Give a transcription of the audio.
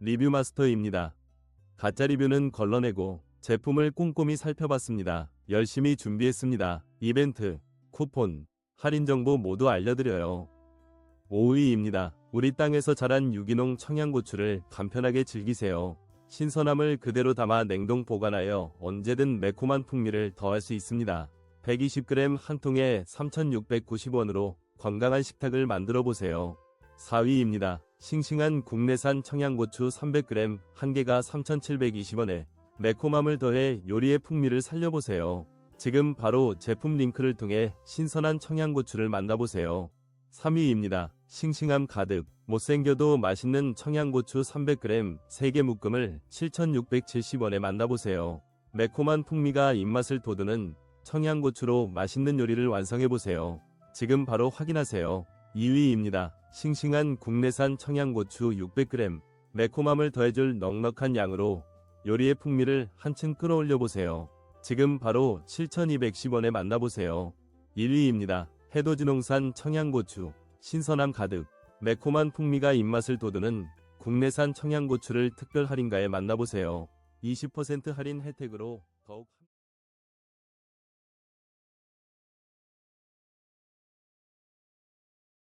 리뷰 마스터입니다. 가짜 리뷰는 걸러내고 제품을 꼼꼼히 살펴봤습니다. 열심히 준비했습니다. 이벤트, 쿠폰, 할인 정보 모두 알려드려요. 5위입니다. 우리 땅에서 자란 유기농 청양고추를 간편하게 즐기세요. 신선함을 그대로 담아 냉동 보관하여 언제든 매콤한 풍미를 더할 수 있습니다. 120g 한 통에 3,690원으로 건강한 식탁을 만들어 보세요. 4위입니다. 싱싱한 국내산 청양고추 300g 한 개가 3,720원에 매콤함을 더해 요리의 풍미를 살려보세요. 지금 바로 제품 링크를 통해 신선한 청양고추를 만나보세요. 3위입니다. 싱싱함 가득, 못생겨도 맛있는 청양고추 300g 3개 묶음을 7,670원에 만나보세요. 매콤한 풍미가 입맛을 돋우는 청양고추로 맛있는 요리를 완성해보세요. 지금 바로 확인하세요. 2위입니다. 싱싱한 국내산 청양고추 600g 매콤함을 더해줄 넉넉한 양으로 요리의 풍미를 한층 끌어올려 보세요. 지금 바로 7,210원에 만나보세요. 1위입니다. 해돋이농산 청양고추 신선함 가득 매콤한 풍미가 입맛을 돋우는 국내산 청양고추를 특별 할인가에 만나보세요. 20% 할인 혜택으로 더욱